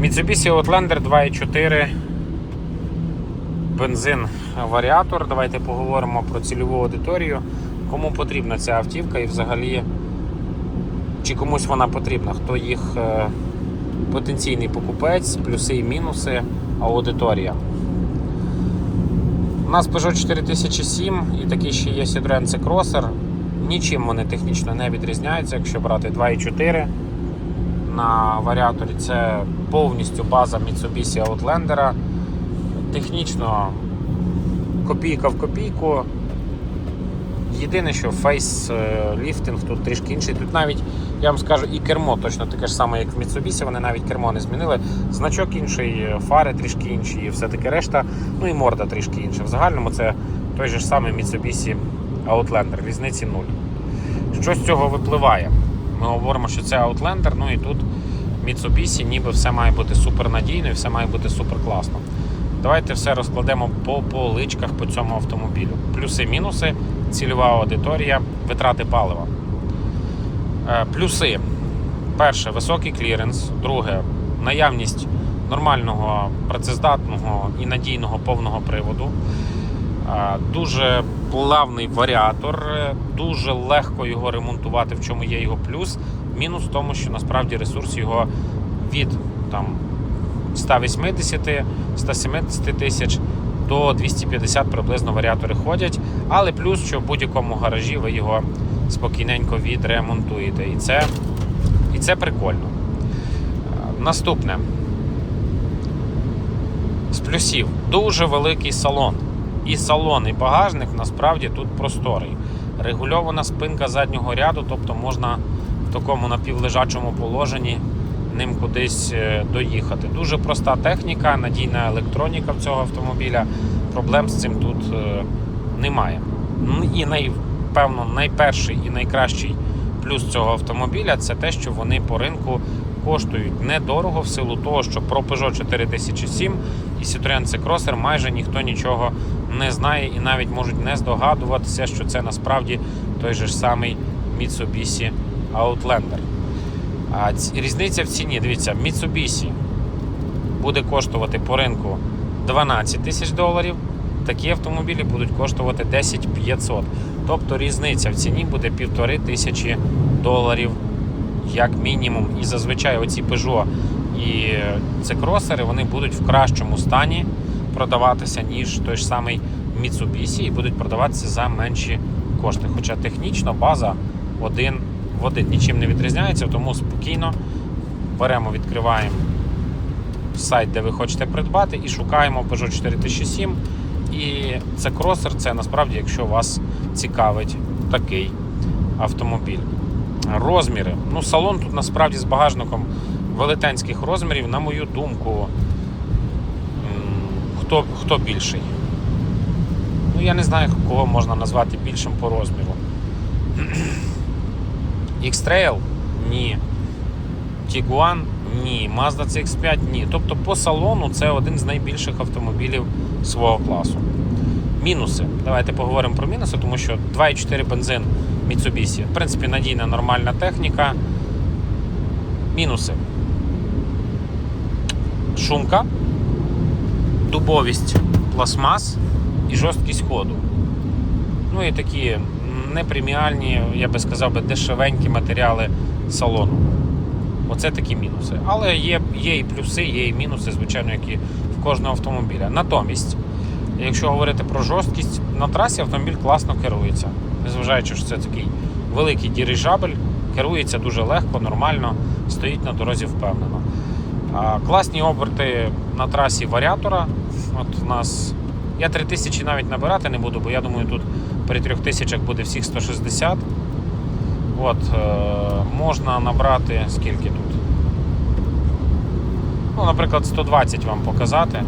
Mitsubishi Outlander 2.4 бензин варіатор. Давайте поговоримо про цільову аудиторію. Кому потрібна ця автівка і взагалі чи комусь вона потрібна, хто їх е, потенційний покупець, плюси і мінуси, аудиторія. У нас Peugeot 4007 і такий ще є Citroen C-Crosser. Нічим вони технічно не відрізняються, якщо брати 2.4 на варіаторі. Це повністю база Mitsubishi Outlander. Технічно копійка в копійку. Єдине, що фейс-ліфтинг тут трішки інший. Тут навіть, я вам скажу, і кермо точно таке ж саме, як в Mitsubishi, вони навіть кермо не змінили. Значок інший, фари трішки інші, і все таке решта. Ну і морда трішки інша. В загальному це той же ж самий Mitsubishi Outlander, різниці нуль. Що з цього випливає? Ми говоримо, що це Outlander, ну і тут Mitsubishi, ніби все має бути супер надійно і все має бути супер класно. Давайте все розкладемо по поличках по цьому автомобілю. Плюси, мінуси, цільова аудиторія, витрати палива. Е, Плюси. Перше, високий кліренс. Друге, наявність нормального, працездатного і надійного повного приводу. Е, Дуже плавний варіатор, е, дуже легко його ремонтувати, в чому є його плюс. Мінус в тому, що насправді ресурс його від там, 180-170 тисяч до 250 приблизно варіатори ходять. Але плюс, що в будь-якому гаражі ви його спокійненько відремонтуєте. І це, і це прикольно. Е, Наступне. З плюсів дуже великий салон. І салон, і багажник насправді тут просторий. Регульована спинка заднього ряду, тобто можна в такому напівлежачому положенні ним кудись е, доїхати. Дуже проста техніка, надійна електроніка в цього автомобіля. Проблем з цим тут е, немає. Ну, І найпевно найперший і найкращий плюс цього автомобіля це те, що вони по ринку коштують недорого в силу того, що про Peugeot 4007 і Citroen C-Crosser майже ніхто нічого не знає і навіть можуть не здогадуватися, що це насправді той же ж самий Mitsubishi Outlander. А різниця в ціні, дивіться, Mitsubishi буде коштувати по ринку 12 тисяч доларів. Такі автомобілі будуть коштувати 10 500. Тобто різниця в ціні буде півтори тисячі доларів як мінімум. І зазвичай оці Peugeot і це кросери вони будуть в кращому стані продаватися, ніж той ж самий Mitsubishi, і будуть продаватися за менші кошти. Хоча технічно база один в один нічим не відрізняється, тому спокійно беремо, відкриваємо сайт, де ви хочете придбати, і шукаємо Peugeot 4007. І це кросер, це насправді, якщо вас цікавить такий автомобіль. Розміри. Ну, салон тут насправді з багажником велетенських розмірів, на мою думку, хто, хто більший? Ну, я не знаю, кого можна назвати більшим по розміру. X-Trail? Ні. Tiguan? Ні. Mazda CX5? Ні. Тобто по салону це один з найбільших автомобілів свого класу. Мінуси. Давайте поговоримо про мінуси, тому що 2,4 бензин Mitsubishi. В принципі, надійна нормальна техніка. Мінуси. Шумка, дубовість пластмас і жорсткість ходу. Ну і такі непреміальні, я би сказав, би, дешевенькі матеріали салону. Оце такі мінуси. Але є, є і плюси, є і мінуси, звичайно, як і в кожного автомобіля. Натомість, якщо говорити про жорсткість, на трасі автомобіль класно керується. Незважаючи, що це такий великий дирижабель, керується дуже легко, нормально, стоїть на дорозі впевнено. Класні оберти на трасі варіатора. От у нас. Я 3000 навіть набирати не буду, бо я думаю, тут при 3000 буде всіх 160. От, е, можна набрати скільки тут? Ну, наприклад, 120 вам показати,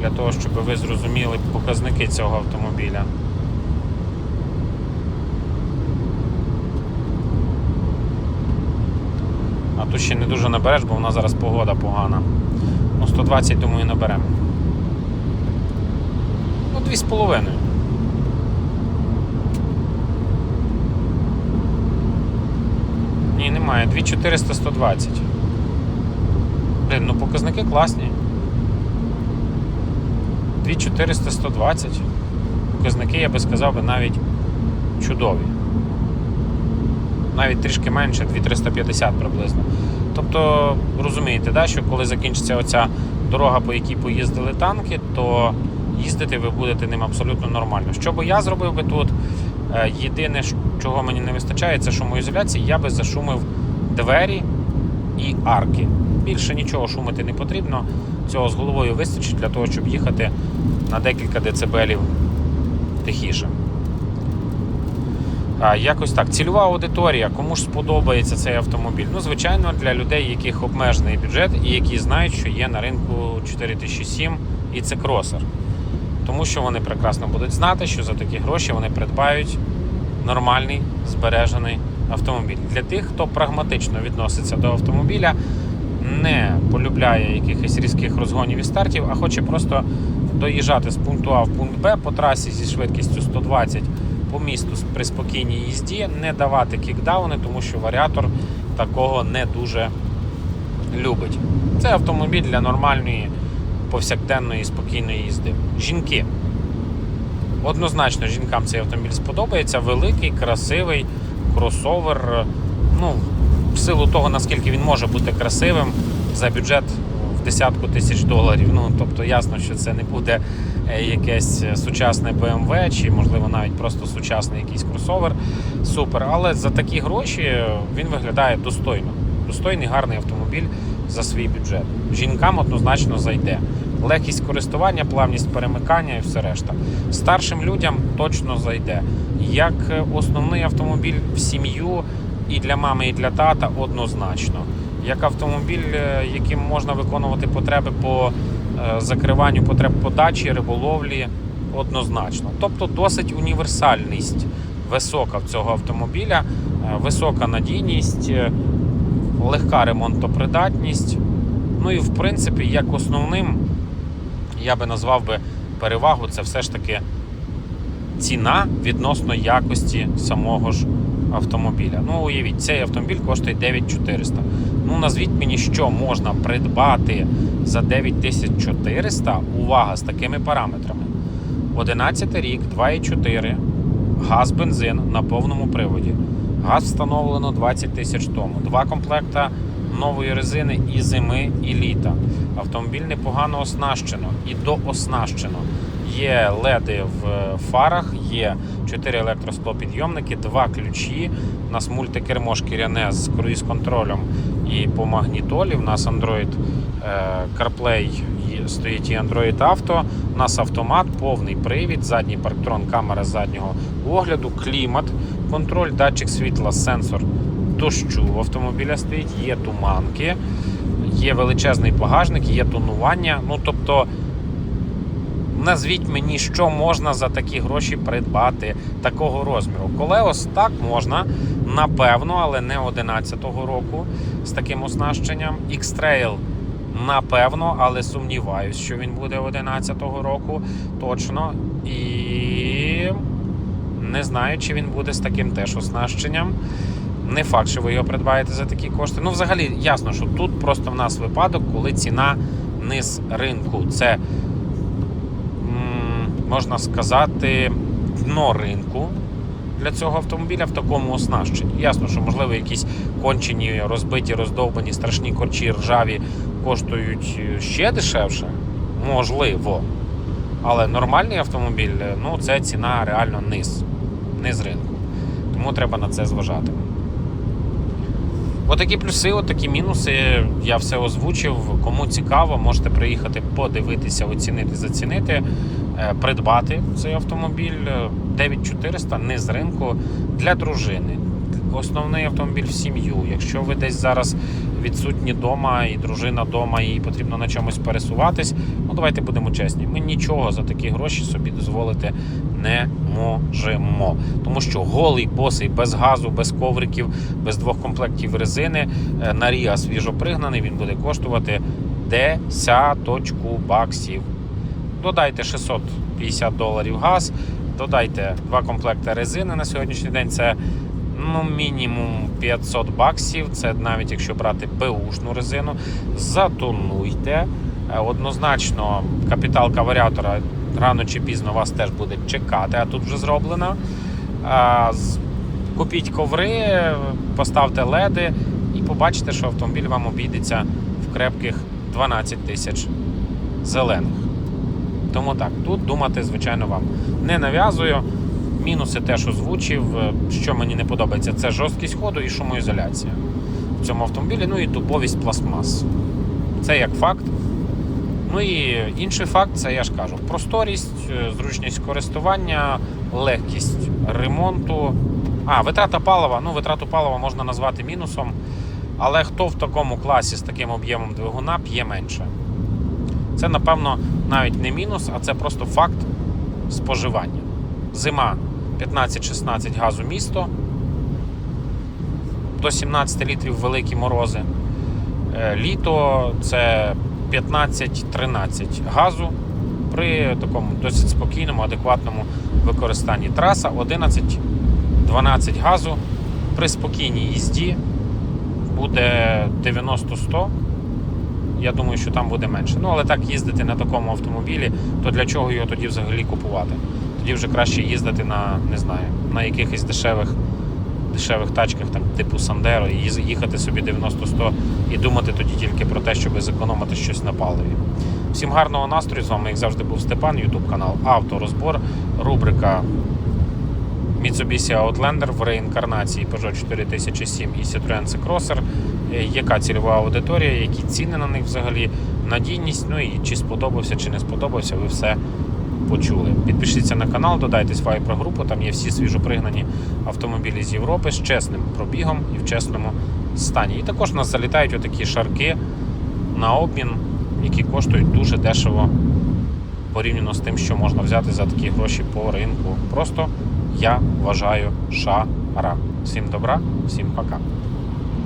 для того, щоб ви зрозуміли показники цього автомобіля. А тут ще не дуже набереш, бо в нас зараз погода погана. Ну, 120, думаю, наберемо. Ну, 2,5. Ні, немає. 2400 120. Блін, ну показники класні. 2400 120. Показники, я би сказав, навіть чудові. Навіть трішки менше, 2350 приблизно. Тобто, розумієте, да, що коли закінчиться оця дорога, по якій поїздили танки, то їздити ви будете ним абсолютно нормально. Що би я зробив би тут? Е, Єдине, чого мені не вистачає, це шумоізоляції. Я би зашумив двері і арки. Більше нічого шумити не потрібно. Цього з головою вистачить для того, щоб їхати на декілька децибелів тихіше. Якось так. Цільова аудиторія, кому ж сподобається цей автомобіль? Ну, звичайно, для людей, яких обмежений бюджет і які знають, що є на ринку 4007 і це кросер. Тому що вони прекрасно будуть знати, що за такі гроші вони придбають нормальний збережений автомобіль. Для тих, хто прагматично відноситься до автомобіля, не полюбляє якихось різких розгонів і стартів, а хоче просто доїжджати з пункту А в пункт Б по трасі зі швидкістю 120 по місту при спокійній їзді, не давати кікдауни, тому що варіатор такого не дуже любить. Це автомобіль для нормальної повсякденної спокійної їзди. Жінки. Однозначно жінкам цей автомобіль сподобається. Великий, красивий кросовер. Ну, в силу того, наскільки він може бути красивим за бюджет десятку тисяч доларів. Ну, тобто ясно, що це не буде е, якесь сучасне BMW чи, можливо, навіть просто сучасний якийсь кросовер. Супер. Але за такі гроші він виглядає достойно. Достойний гарний автомобіль за свій бюджет. Жінкам однозначно зайде. Легкість користування, плавність перемикання і все решта. Старшим людям точно зайде. Як е, основний автомобіль в сім'ю і для мами, і для тата однозначно. Як автомобіль, е, яким можна виконувати потреби по е, закриванню потреб подачі, риболовлі, однозначно. Тобто досить універсальність висока в цього автомобіля, е, висока надійність, легка ремонтопридатність. Ну і в принципі, як основним, я би назвав би перевагу, це все ж таки ціна відносно якості самого ж автомобіля. Ну, уявіть, цей автомобіль коштує 9400. Ну, назвіть мені, що можна придбати за 9400. Увага з такими параметрами. 11 рік, 2,4, газ, бензин на повному приводі. Газ встановлено 20 тисяч тому. Два комплекта нової резини і зими, і літа. Автомобіль непогано оснащено і дооснащено. Є леди в фарах, є 4 електросклопідйомники, два ключі. У нас мультикермо шкіряне з круїз-контролем і по магнітолі. У нас Android е, CarPlay стоїть і Android Auto. У нас автомат, повний привід, задній парктрон, камера заднього огляду, клімат, контроль, датчик світла, сенсор дощу в автомобіля стоїть, є туманки, є величезний багажник, є тонування. Ну тобто. Назвіть мені, що можна за такі гроші придбати такого розміру. Колеос так можна, напевно, але не 11-го року з таким оснащенням. X-Trail напевно, але сумніваюсь, що він буде 11-го року точно. І не знаю, чи він буде з таким теж оснащенням. Не факт, що ви його придбаєте за такі кошти. Ну, взагалі, ясно, що тут просто в нас випадок, коли ціна низ ринку. Це можна сказати, дно ринку для цього автомобіля в такому оснащенні. Ясно, що можливо якісь кончені, розбиті, роздовбані, страшні корчі ржаві коштують е, ще дешевше. Можливо. Але нормальний автомобіль, е, ну це ціна реально низ, низ ринку. Тому треба на це зважати. Отакі плюси, отакі мінуси. Я все озвучив. Кому цікаво, можете приїхати подивитися, оцінити, зацінити, придбати цей автомобіль. Е, 9400 не з ринку для дружини. Основний автомобіль в сім'ю. Якщо ви десь зараз відсутні вдома і дружина вдома, і потрібно на чомусь пересуватись, ну давайте будемо чесні. Ми нічого за такі гроші собі дозволити не можемо. Тому що голий босий без газу, без ковриків, без двох комплектів резини е, на Ріа свіжопригнаний, він буде коштувати десяточку баксів. Додайте 650 доларів газ, додайте два комплекти резини на сьогоднішній день. Це ну, мінімум 500 баксів. Це навіть якщо брати беушну резину. Затонуйте. Е, Однозначно, капіталка варіатора рано чи пізно вас теж буде чекати, а тут вже зроблена. Купіть коври, поставте леди і побачите, що автомобіль вам обійдеться в крепких 12 тисяч зелених. Тому так, тут думати, звичайно, вам не нав'язую. Мінуси теж озвучив. Е, Що мені не подобається, це жорсткість ходу і шумоізоляція в цьому автомобілі, ну і тубовість пластмас. Це як факт. Ну і інший факт, це я ж кажу, просторість, е, зручність користування, легкість ремонту. А, витрата палива. Ну, витрату палива можна назвати мінусом. Але хто в такому класі з таким об'ємом двигуна п'є менше? Це, напевно, навіть не мінус, а це просто факт споживання. Зима 15-16 газу місто, до 17 літрів великі морози. Е, Літо це 15-13 газу при такому досить спокійному, адекватному використанні. Траса 11-12 газу при спокійній їзді буде 90-100. Я думаю, що там буде менше. Ну, але так їздити на такому автомобілі, то для чого його тоді взагалі купувати? Тоді вже краще їздити на, не знаю, на якихось дешевих, дешевих тачках, там, типу Сандеро, і їхати собі 90-100 і думати тоді тільки про те, щоб зекономити щось на паливі. Всім гарного настрою. З вами, як завжди, був Степан, YouTube канал Авторозбор, рубрика Mitsubishi Outlander в реінкарнації Peugeot 4007 і Citroen C-Crosser. Е, Яка цільова аудиторія, які ціни на них взагалі, надійність, ну і чи сподобався, чи не сподобався, ви все почули. Підпишіться на канал, додайтесь в Viber групу, там є всі свіжопригнані автомобілі з Європи з чесним пробігом і в чесному стані. І також в нас залітають отакі шарки на обмін, які коштують дуже дешево порівняно з тим, що можна взяти за такі гроші по ринку. Просто я вважаю шара. Всім добра, всім пока.